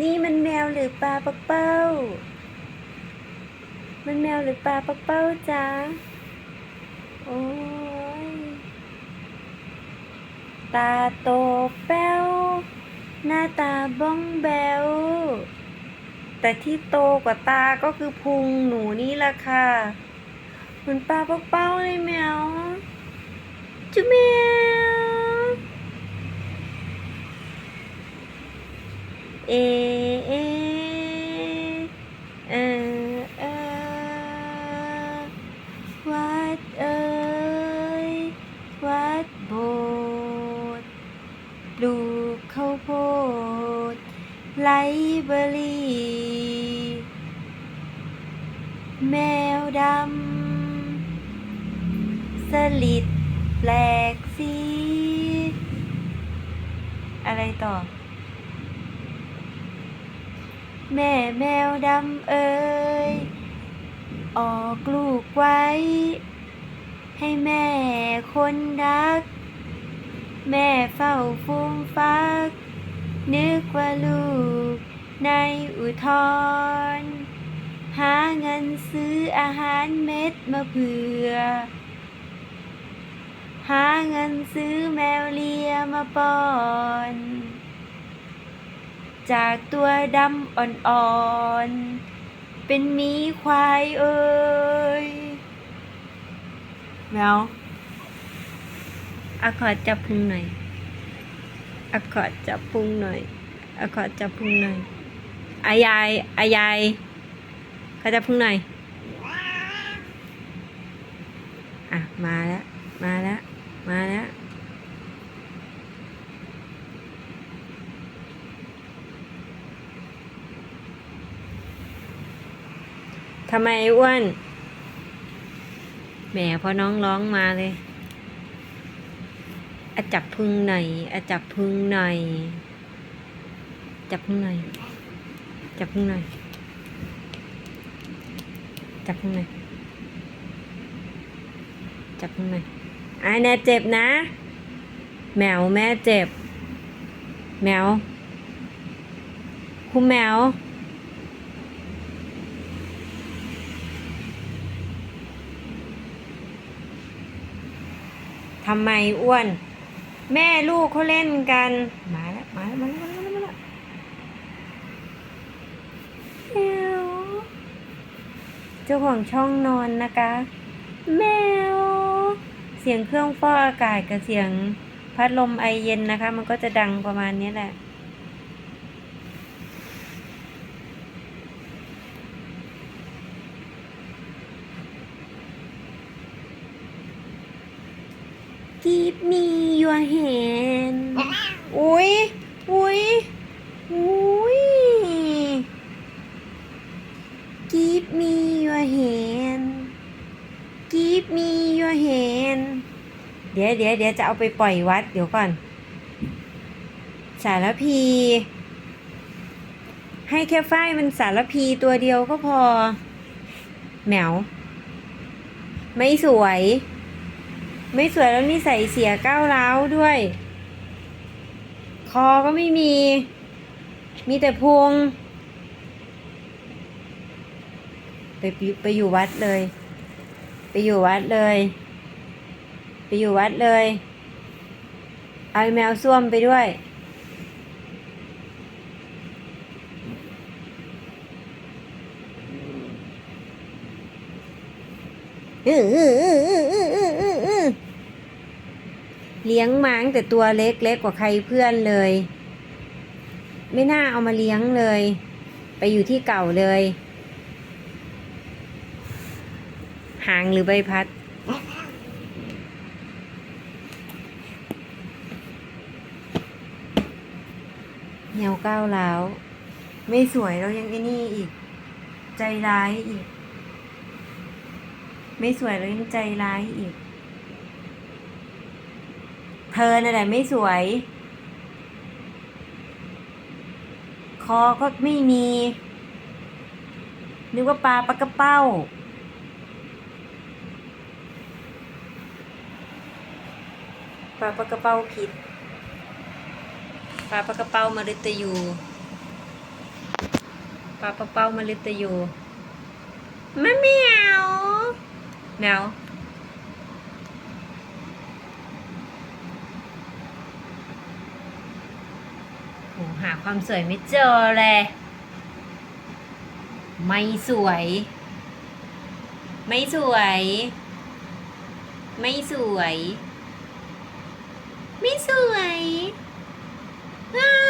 นี่มันแมวหรือปลาปักเป้า มันแมวหรือปลาปักเป้าจ๊ะโอ้ย ตาโตแป้ว หน้าตาบ้องแบว แต่ที่โตกว่าตาก็คือพุงหนูนี่แหละค่ะ เหมือนปลาปักเป้าเลยแมวจุ๊แมว เอเอเออเออวัดเอ่ยวัดโบสถ์ปลูกข้าวโพดไลเบอรี่แมวดำสลิดแปลกสีอะไรต่อ แม่แมวดำเอ่ยออกลูกไว้ ให้แม่คนรัก แม่เฝ้าฟูมฟัก นึกว่าลูกในอุทธรหาเงินซื้ออาหารเม็ดมาเผื่อ หาเงินซื้อแมวเลียมาป้อน จากตัวดำอ่อนๆ เป็นหมีควายเอ้ยแมวอะขอจับพุงหน่อยอะขอจับพุงหน่อยอะขอจับพุงหน่อยอายายอายายขอจับพุงหน่อย อะ มาแล้ว มาแล้ว มาแล้ว ทำไมอ้วน แหมพอน้องร้องมาเลยอจับพึงหน่อยอจับพึงหน่อย จับพึงหน่อย จับพึงหน่อย จับพึงหน่อย จับพึงหน่อยไอายแน่เจ็บนะ แมวแม่เจ็บ แมว คุณแมว ทำไมอ้วน แม่ลูกเขาเล่นกัน มาแล้วมาแล้วมาแล้วมาแล้วมาแล้วแมวเจ้าของช่องนอนนะคะ แมว เสียงเครื่องฟอกอากาศกับเสียงพัดลมไอเย็นนะคะ มันก็จะดังประมาณนี้แหละ Give me your hand อุ้ยอุ้ยอุ้ย Give me your hand Give me your hand เดี๋ยวเดี๋ยวเดี๋ยวจะเอาไปปล่อยวัด เดี๋ยวก่อน สารพี ให้แค่ฝ้ายมันสารพีตัวเดียวก็พอ แหมว ไม่สวย ไม่สวยแล้วนี่ใส่เสียก้าวร้าวด้วย คอก็ไม่มี มีแต่พุงไปไปอยู่วัดเลย ไปอยู่วัดเลย ไปอยู่วัดเลย เอาไอแมวส้วมไปด้วยอื้ออื้ออื้ออื้ออื้ออื้ออื้ออื้อ เลี้ยงมาตั้งแต่ตัวเล็กเล็กกว่าใครเพื่อนเลย ไม่น่าเอามาเลี้ยงเลย ไปอยู่ที่เก่าเลย หางหรือใบพัด เหี่ยวก้าวร้ว ไม่สวยแล้วยังไอ้นี่อีก ใจร้ายอีก ไม่สวยแล้วยังใจร้ายอีก เธอน่ะแหละไม่สวย คอก็ไม่มี นึกว่าปลาปลากระเป้า ปลาปลากระเป้าผิด ปลาปลากระเป้ามาริตยู ปลาเป้าเป้ามาลิตยูมะเหมียวแมว โหหาความสวยไม่เจอเลย ไม่สวย ไม่สวย ไม่สวย ไม่สวยอ้า